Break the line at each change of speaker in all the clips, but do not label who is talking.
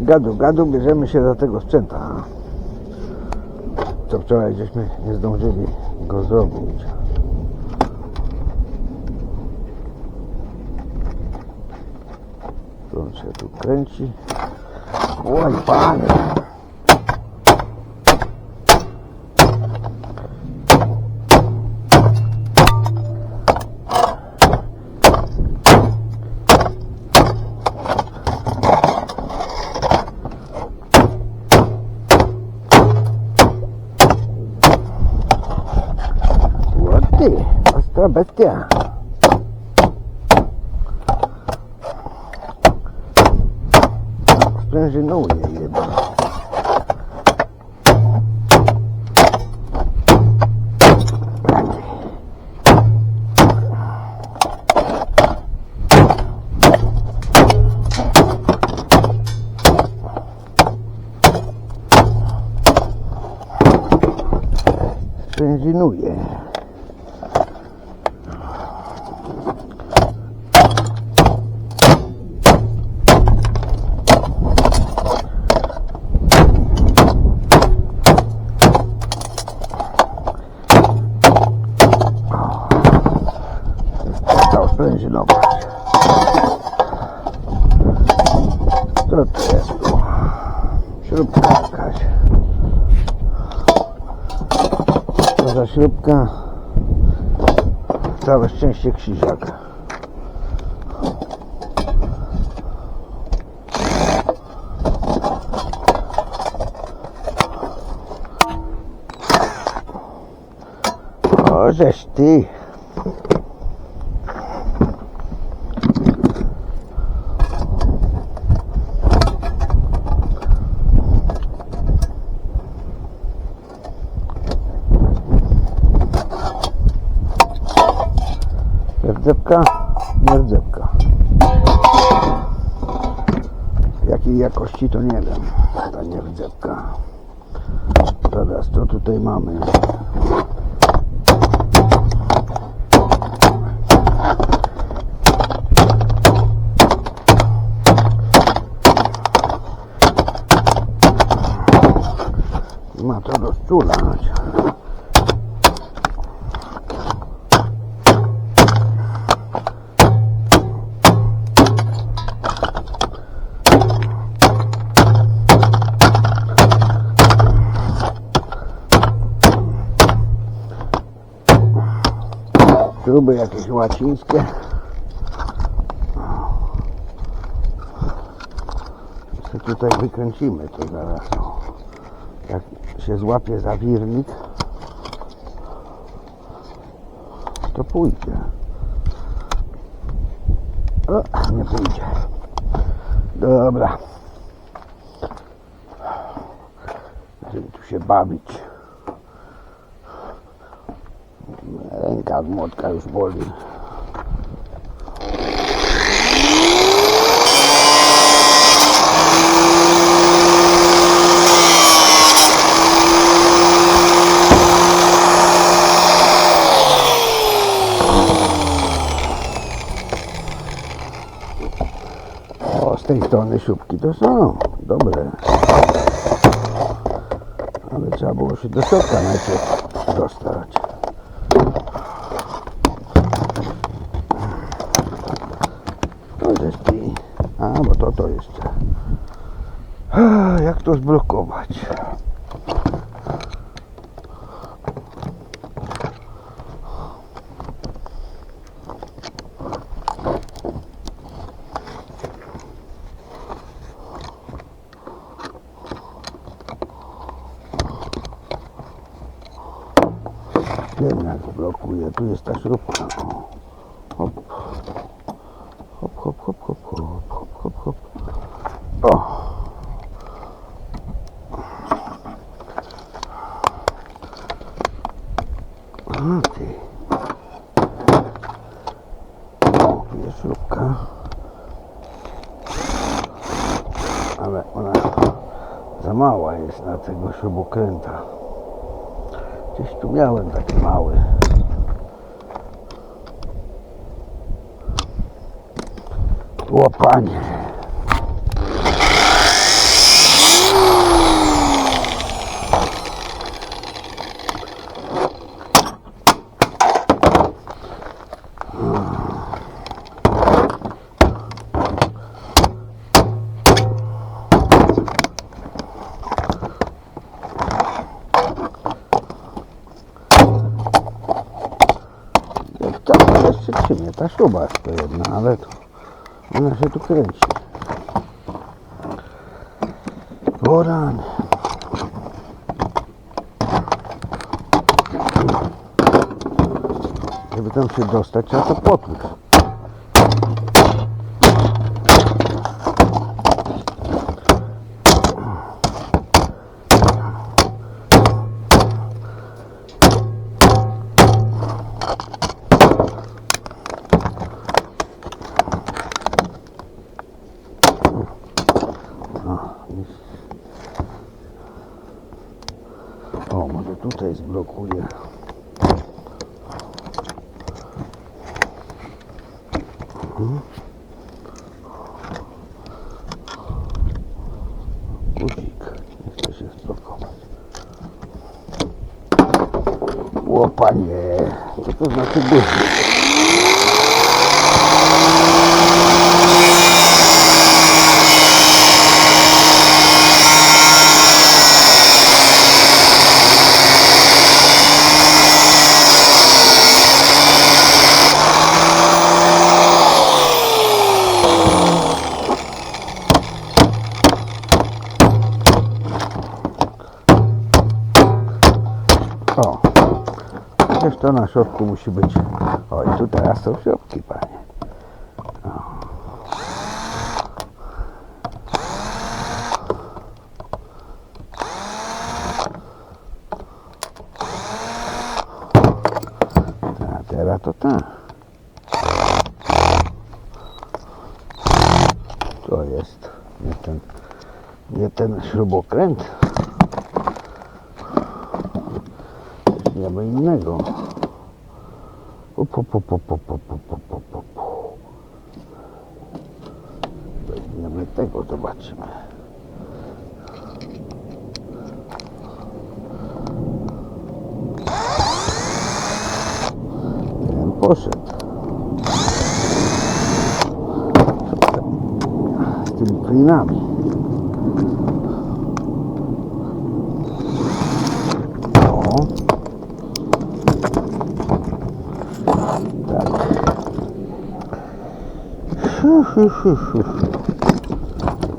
Gadu, gadu, bierzemy się za tego sprzęta. Co wczoraj żeśmy nie zdążyli go zrobić. To on się tu kręci. Oj, panie. Ah, bestia. Sprężynuje jebana. Przestał sprężynować. Co to jest tu? Śrubka jakaś. Co za śrubka? Całe szczęście krzyżak. O, żeś ty. Nie wiem. Ta nie rdzewka. Teraz co tutaj mamy? Ma to rozczulać. Śruby jakieś łacińskie. Co tutaj wykręcimy to zaraz. Jak się złapie zawirnik, to pójdzie. O, nie pójdzie. Dobra. Żeby tu się bawić. Od młotka już boli. Z tej strony śrubki to są dobre. Ale trzeba było się do środka najpierw dostać. To jest ty. A, bo to jeszcze. Jak to zblokować? Jednak blokuje. Tu jest ta śrubka. O. Hop. Hop, hop, hop, hop, hop, hop, hop, hop. O. A ty. O, tu jest śrubka. Ale ona za mała jest na tego śrubokręta. Gdzieś tu miałem taki mały. Łopanie. się trzymie. Ta śruba jest to jedna, ale to ona się tu kręci. O rany. Żeby tam się dostać, trzeba to potłuc. kuje. Mhm. Nie chce się spotkować. Łopanie, co to znaczy budzik? O, to na środku musi być. O, i tu teraz są środki, panie. O. A teraz to tak. To jest nie ten, nie ten śrubokręt. Nie ma innego. Up, up, up, up, up, up, up, up, up. Weźmiemy tego, zobaczymy. Ten poszedł. Z tymi klinami.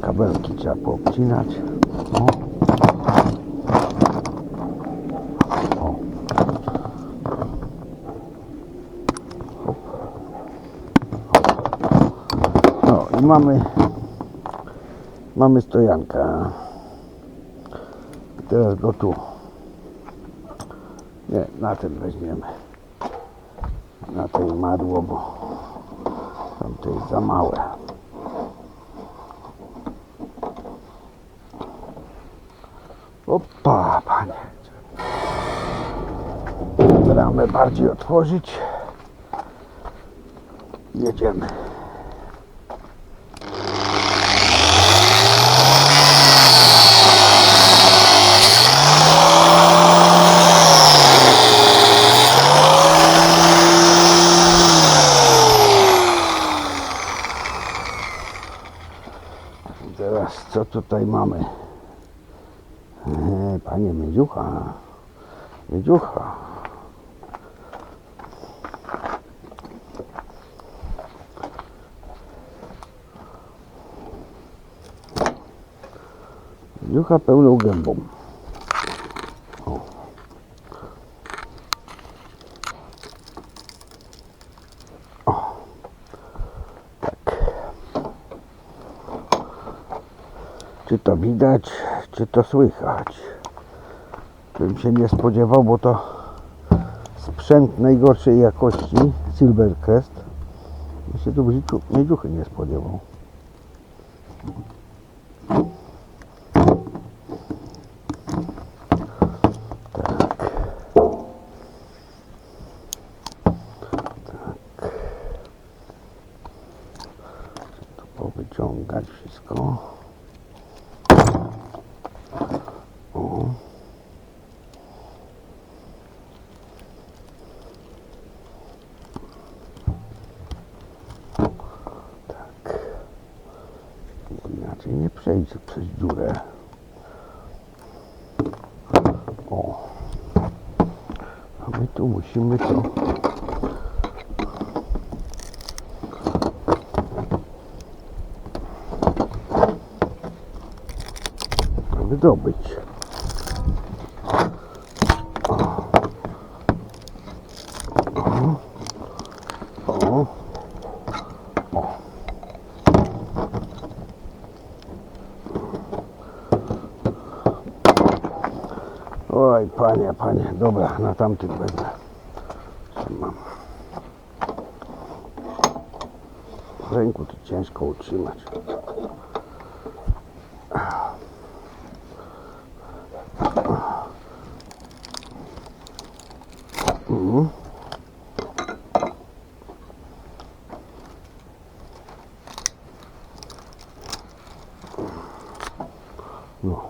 Kabelki trzeba poobcinać. O. O. No i mamy mamy stojanka. Teraz go tu nie, na ten weźmiemy. Na tej madło, bo tamte jest za małe. Opa, panie. Bramę bardziej otworzyć. Jedziemy. Teraz co tutaj mamy? E, panie Miedziucha. Miedziucha. Miedziucha pełną gębą. Tak. Czy to widać, czy to słychać? Bym się nie spodziewał, bo to sprzęt najgorszej jakości Silvercrest. Ja się tu w życiu miedziuchy nie spodziewał. Tak. Tak. Chcę tu powyciągać wszystko. O. Tak. Bo Inaczej nie przejdzie przez dziurę. O. A my tu musimy to O. Oj, panie, panie, dobra, na tamtym będę. Co mam? W ręku to ciężko utrzymać. Mhm. No.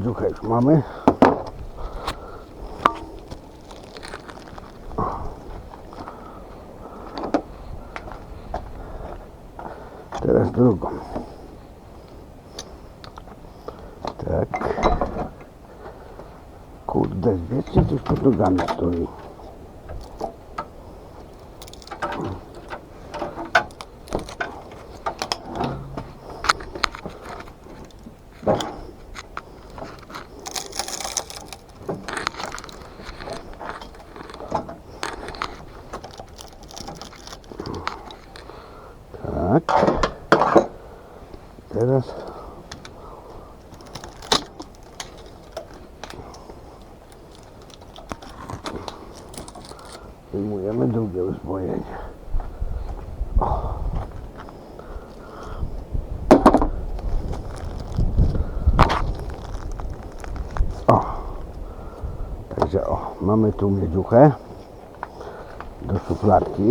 Miedzuchę już mamy. Teraz drugą. Tak. Kurde, wiecznie coś pod nogami stoi. Tak. Teraz wyjmujemy drugie uzbrojenie. O. Także o, mamy tu miedziuchę do szufladki.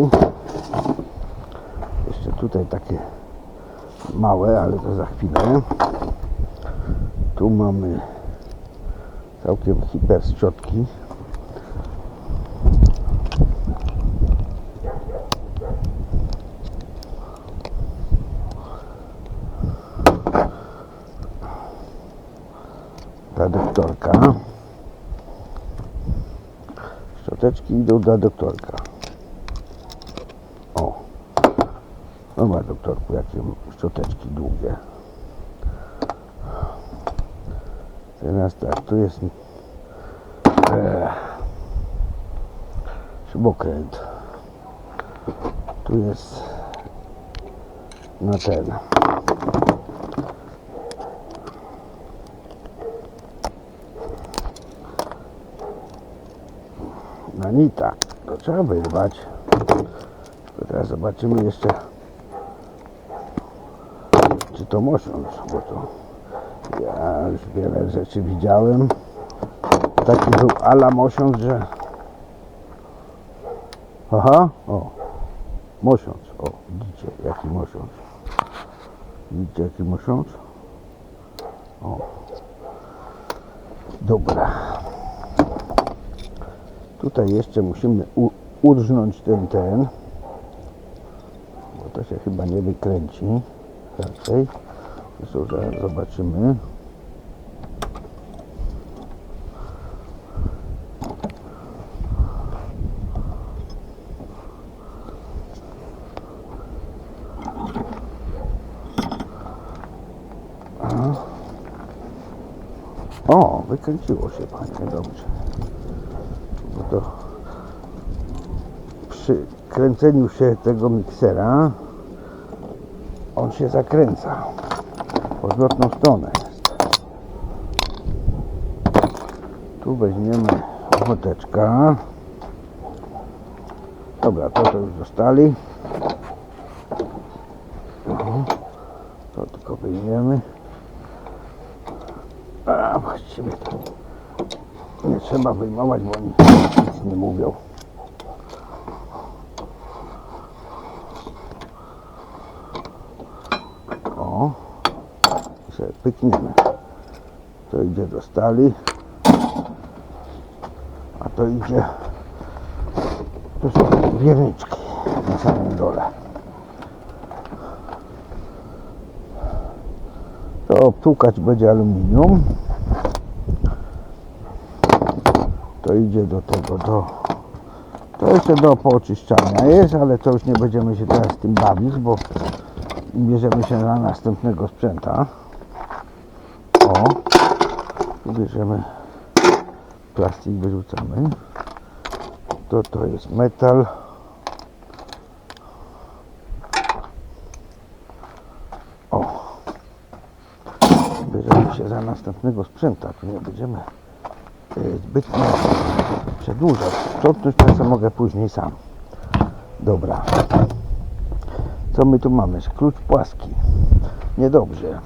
Jeszcze tutaj takie małe, ale to za chwilę. Tu mamy całkiem hiper szczotki. Ta doktorka. Do doktorka. O. Dobra, doktorku, jakie szczoteczki długie. Teraz tak, tu jest e, śrubokręt. Tu jest na ten. Na nita. To trzeba wyrwać. Teraz zobaczymy jeszcze czy to mosiąc, bo to ja już wiele rzeczy widziałem. Taki był ala mosiąc, że aha, o, mosiąc, o, widzicie jaki mosiąc. Widzicie jaki mosiąc? O, dobra. Tutaj jeszcze musimy urżnąć ten, ten, bo to się chyba nie wykręci raczej. Zresztą zaraz zobaczymy. O, wykręciło się panie, dobrze. Bo to przy kręceniu się tego miksera on się zakręca w odwrotną stronę. Tu weźmiemy ochoteczka. Dobra, to to już dostali. To tylko wyjmiemy. A właściwie to nie trzeba wyjmować, bo oni nic nie mówią. Sobie pykniemy. To idzie do stali, a to idzie, to są wierniczki na samym dole. To obtłukać będzie aluminium. To idzie do tego, do, to jeszcze do pooczyszczania jest, ale to już nie będziemy się teraz tym bawić, bo bierzemy się na następnego sprzęta. Bierzemy plastik, wyrzucamy. To to jest metal. O. Bierzemy się za następnego sprzęta. Tu nie będziemy e, zbytnio przedłużać. Sprzątnąć co mogę później sam. Dobra. Co my tu mamy? Klucz płaski. Niedobrze.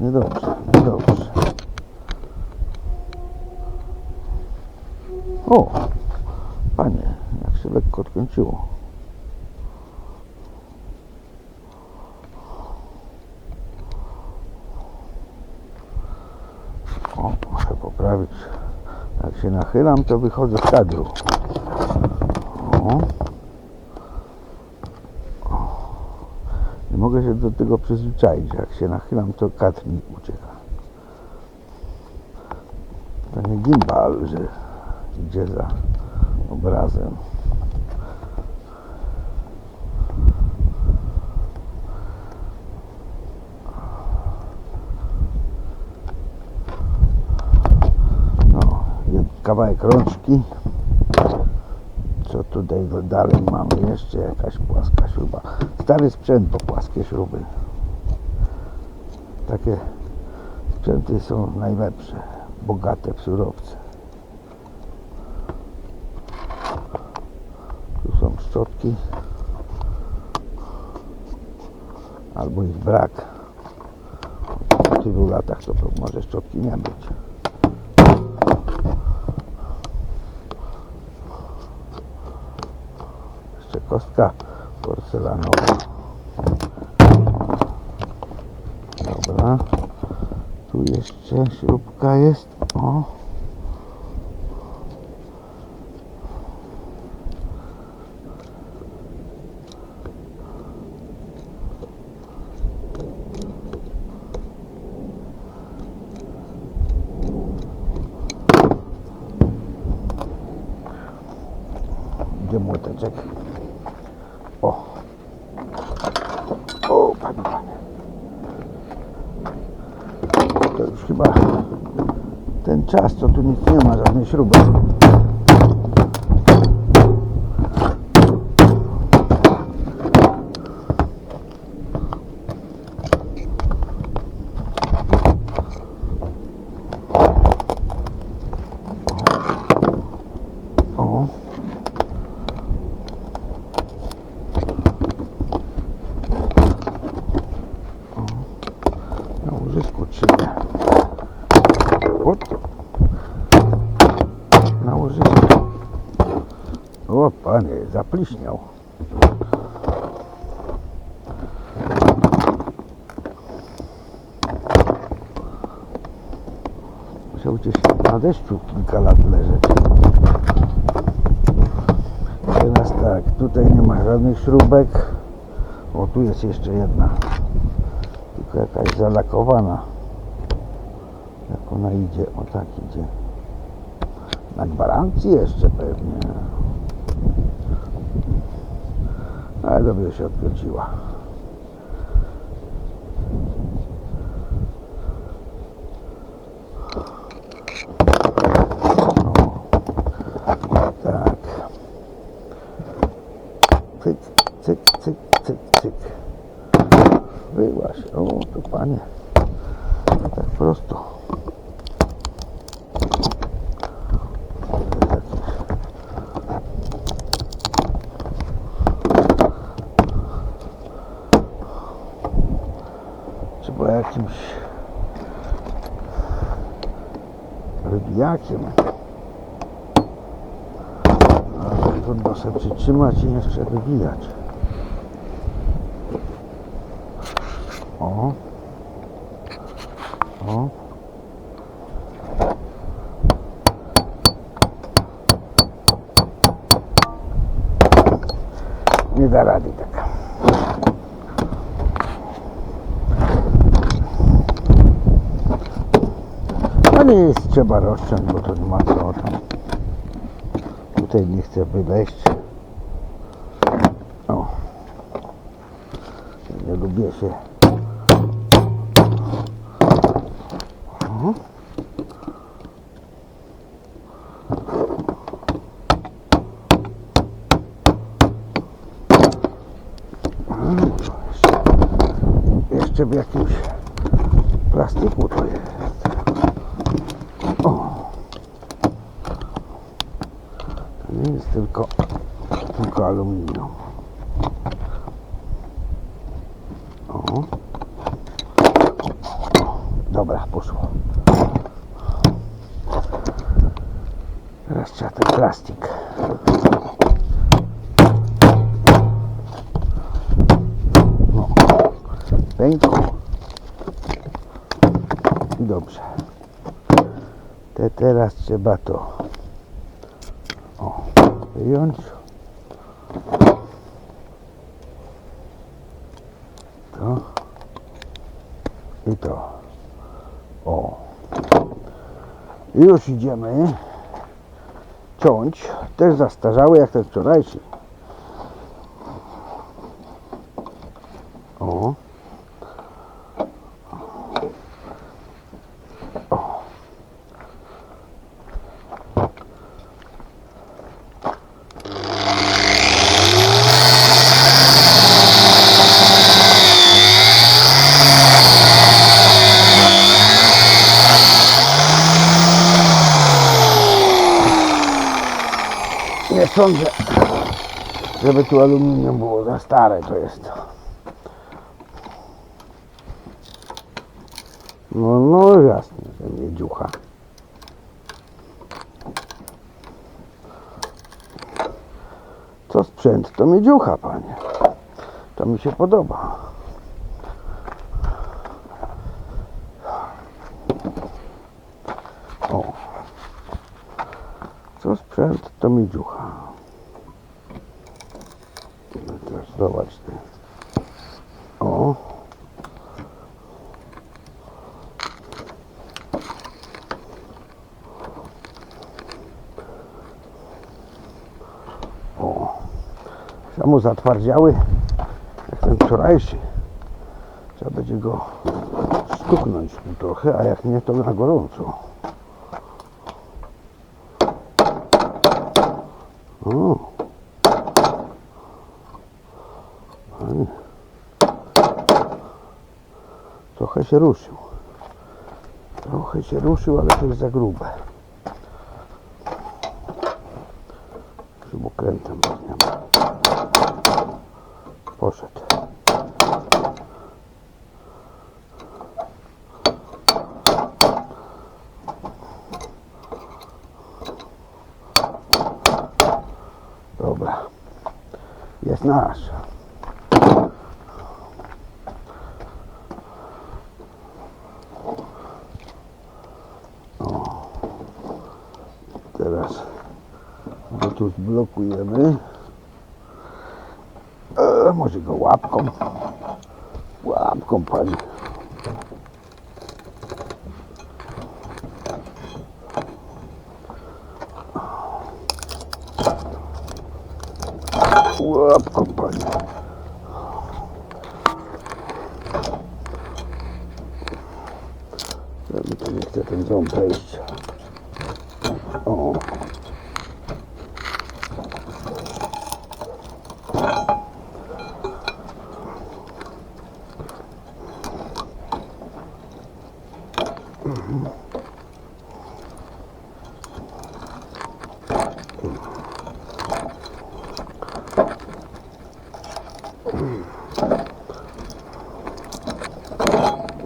Niedobrze, niedobrze. O! Panie, jak się lekko odkręciło. O, muszę poprawić. Jak się nachylam, to wychodzę z kadru. O. Nie mogę się do tego przyzwyczaić. Jak się nachylam, to kadr mi ucieka. To nie gimbal, że idzie za obrazem. No, kawałek rączki. Co tutaj dalej mamy? Jeszcze jakaś płaska śruba. Stary sprzęt, bo płaskie śruby. Takie sprzęty są najlepsze. Bogate w surowce. Tu są szczotki. Albo ich brak. Po tylu latach to może szczotki nie być. Jeszcze kostka porcelanowa. Dobra. Tu jeszcze śrubka jest. O. Gdzie młoteczek? O. O, panie, panie. To już chyba ten czas, to tu nic nie ma, żadnej śruby. O. O panie, zapliśniał. Musiał gdzieś na deszczu kilka lat leżeć. Teraz tak, tutaj nie ma żadnych śrubek. O, tu jest jeszcze jedna. Tylko jakaś zalakowana. Jak ona idzie, o tak idzie. Na gwarancji jeszcze pewnie. Ale dobrze się odkręciła. Tak. Cyk, cyk, cyk, cyk, cyk. Wyłaś. O, tu panie. Tak prosto. Jakieś. Trzeba jakimś rybiakiem. Ale trudno sobie przytrzymać i jeszcze wybijać. O. O. trzeba rozciąć, bo to nie ma co tam. Tutaj nie chcę wyleść. O. Nie lubię się. Mhm. Jeszcze w jakimś plastiku aluminium. O. Dobra, poszło. Teraz trzeba ten plastik. No. Pękł. I dobrze. Te teraz trzeba to o, wyjąć. I to. O. Już idziemy ciąć. Też zastarzały jak ten wczorajszy. O. O. Nie sądzę, żeby tu aluminium było za stare to jest. No, no jasne, że miedziucha. Co sprzęt, to miedziucha, panie. To mi się podoba. O. Co sprzęt, to miedziucha. No teraz zobacz ty. O. O. Samo zatwardziały jak ten wczorajszy. Trzeba będzie go stuknąć tu trochę, a jak nie to na gorąco. O. się ruszył. Trochę się ruszył, ale to jest za grube. Śrubokrętem weźmiemy. Poszedł. Dobra. Jest nasz. O. Teraz zblokujemy. E, może go łapką. Łapką, panie. Łapką, panie. Ja tu nie chce ten ząb wejść. O.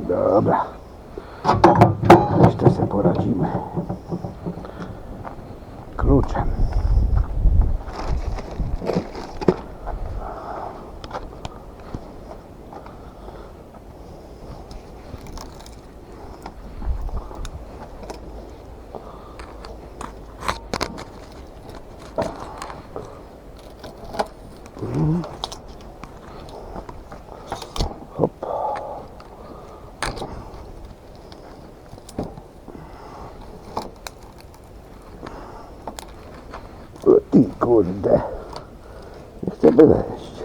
Dobra. Jeszcze sobie poradzimy. Kluczem. Hop. O ty kurde. Chcę wyleźć.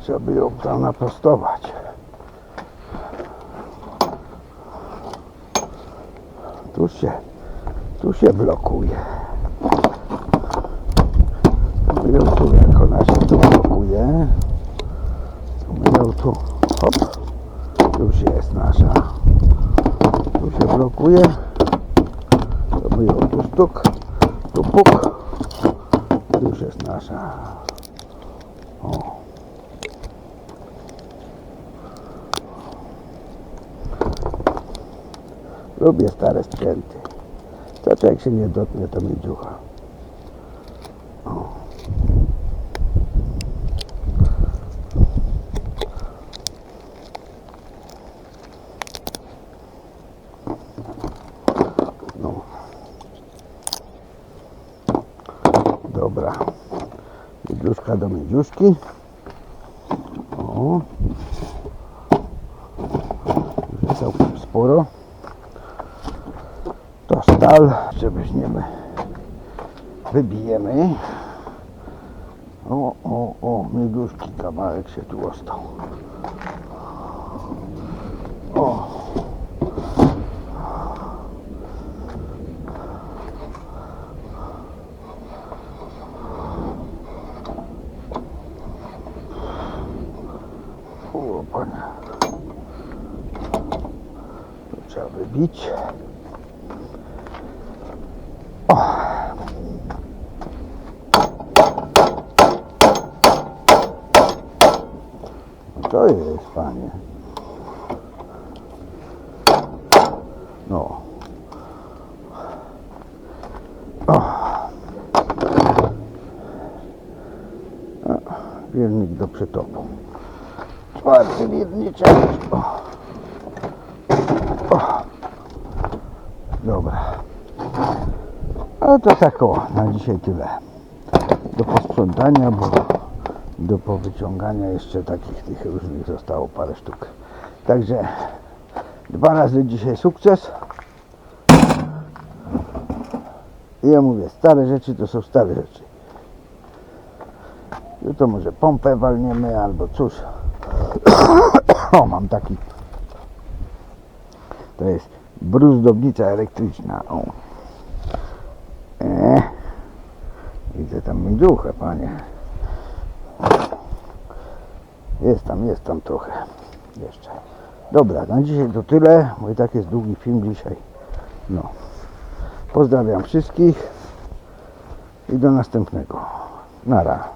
Trzeba by ją tam naprostować. Tu się, tu się blokuje. My ją tu, jak ona się tu blokuje, ją tu, hop, już jest nasza. Tu się blokuje, ją tu stuk, tu puk, już jest nasza. Lubię stare sprzęty. To człowiek się nie dotknie, to mi dziucha. O. No. Dobra. Miedziuszki. O. Całkiem sporo. To stal, weźmiemy, wybijemy. O, o, o, mieduszki, kawałek się tu ostał. O, panie. To trzeba wybić. No to jest, panie. No. O. O, Wiernik do przytopu. Czwarty wierniczek. O. O. Dobra. A to tak o, na dzisiaj tyle. Do posprzątania, bo do powyciągania jeszcze takich tych różnych zostało parę sztuk. Także dwa razy dzisiaj sukces. I ja mówię, stare rzeczy to są stare rzeczy. Jutro może pompę walniemy albo cóż. o, mam taki. To jest bruzdownica elektryczna. O. E. Widzę tam miedziuchę, panie. Jest tam, jest tam trochę jeszcze. Dobra, na dzisiaj to tyle, bo i tak jest długi film dzisiaj. No. Pozdrawiam wszystkich i do następnego. Nara.